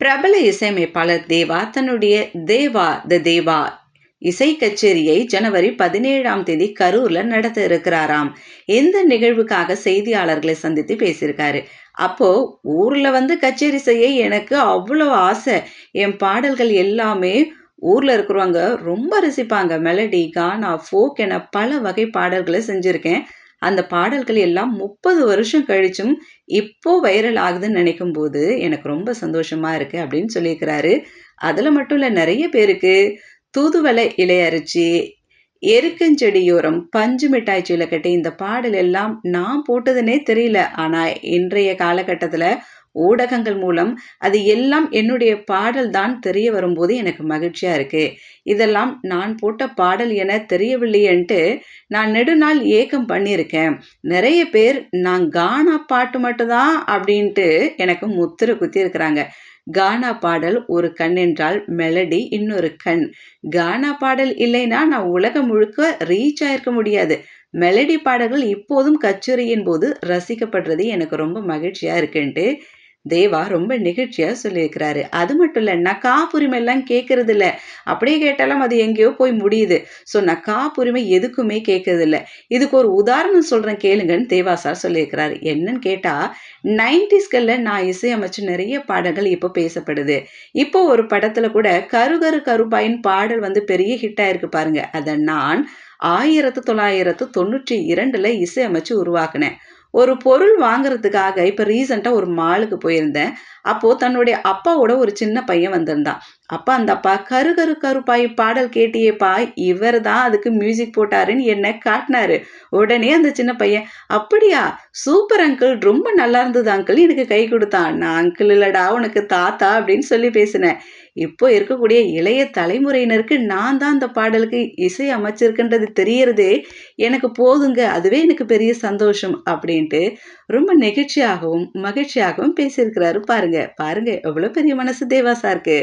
பிரபல இசையமைப்பாளர் தேவா தன்னுடைய தேவா த தேவா இசை கச்சேரியை ஜனவரி பதினேழாம் தேதி கரூர்ல நடத்த இருக்கிறாராம். இந்த நிகழ்வுக்காக செய்தியாளர்களை சந்தித்து பேசியிருக்காரு? அப்போ ஊர்ல வந்து கச்சேரி செய்ய எனக்கு அவ்வளோ ஆசை. என் பாடல்கள் எல்லாமே ஊர்ல இருக்கிறவங்க ரொம்ப ரசிப்பாங்க. மெலடி கானா ஃபோக் என பல வகை பாடல்களை செஞ்சிருக்கேன். அந்த பாடல்கள் எல்லாம் முப்பது வருஷம் கழிச்சும் இப்போ வைரல் ஆகுதுன்னு நினைக்கும் போது எனக்கு ரொம்ப சந்தோஷமா இருக்கு அப்படின்னு சொல்லியிருக்கிறாரு. அதுல மட்டும் இல்ல நிறைய பேருக்கு தூதுவளை இலையரிச்சி எருக்கஞ்செடியோரம் பஞ்சு மிட்டாய் கட்டி இந்த பாடல் எல்லாம் நான் போட்டதுனே தெரியல. ஆனா இன்றைய காலகட்டத்துல ஊடகங்கள் மூலம் அது எல்லாம் என்னுடைய பாடல் தான் தெரிய வரும்போது எனக்கு மகிழ்ச்சியா இருக்கு. இதெல்லாம் நான் போட்ட பாடல் என தெரியவில்லையன்ட்டு நான் நெடுநாள் ஏக்கம் பண்ணியிருக்கேன். நிறைய பேர் நான் கானா பாட்டு மட்டும்தான் அப்படின்ட்டு எனக்கு முத்திர குத்தி இருக்கிறாங்க கானா பாடல் ஒரு கண் என்றால் மெலடி இன்னொரு கண். கானா பாடல் இல்லைன்னா நான் உலகம் முழுக்க ரீச் ஆயிருக்க முடியாது. மெலடி பாடல்கள் இப்போதும் கச்சேரியின் போது ரசிக்கப்படுறது எனக்கு ரொம்ப மகிழ்ச்சியாக இருக்குன்ட்டு தேவா ரொம்ப நிகழ்ச்சியா சொல்லியிருக்கிறாரு. அது மட்டும் இல்லை நான் காப்புரிமை எல்லாம் கேட்கறது இல்ல அப்படியே கேட்டாலும் அது எங்கேயோ போய் முடியுது. ஸோ நான் காப்புரிமை எதுக்குமே கேட்கறது இல்லை இதுக்கு ஒரு உதாரணம் சொல்றேன் கேளுங்கன்னு தேவா சார் சொல்லியிருக்கிறாரு. என்னன்னு கேட்டா நைன்டிஸ்களில் நான் இசையமைச்சு நிறைய பாடல்கள் இப்போ பேசப்படுது. இப்போ ஒரு படத்துல கூட கருகரு கருப்பாயின் பாடல் வந்து பெரிய ஹிட் ஆயிருக்கு பாருங்க. அதை நான் ஆயிரத்து தொள்ளாயிரத்து தொண்ணூற்றி இரண்டுல இசையமைச்சு உருவாக்குனேன். ஒரு பொருள் வாங்குறதுக்காக இப்போ ரீசெண்டாக ஒரு மாலுக்கு போயிருந்தேன். அப்போது தன்னுடைய அப்பாவோட ஒரு சின்ன பையன் வந்திருந்தான். அப்பா அந்த அப்பா கரு கரு கருப்பாய் பாடல் கேட்டியேப்பா இவர் தான் அதுக்கு மியூசிக் போட்டாருன்னு என்ன காட்டினாரு. உடனே அந்த சின்ன பையன் அப்படியா சூப்பர் அங்கிள் ரொம்ப நல்லா இருந்தது அங்கிள் எனக்கு கை கொடுத்தான். நான் அங்கிள் இல்லடா உனக்கு தாத்தா அப்படின்னு சொல்லி பேசினேன். இப்போ இருக்கக்கூடிய இளைய தலைமுறையினருக்கு நான் தான் அந்த பாடலுக்கு இசை அமைச்சிருக்குன்றது தெரியறதே எனக்கு போதுங்க அதுவே எனக்கு பெரிய சந்தோஷம் அப்படின்ட்டு ரொம்ப நெகிழ்ச்சியாகவும் மகிழ்ச்சியாகவும் பேசியிருக்கிறாரு பாருங்க. பாருங்க எவ்வளோ பெரிய மனசு தேவாசா இருக்கு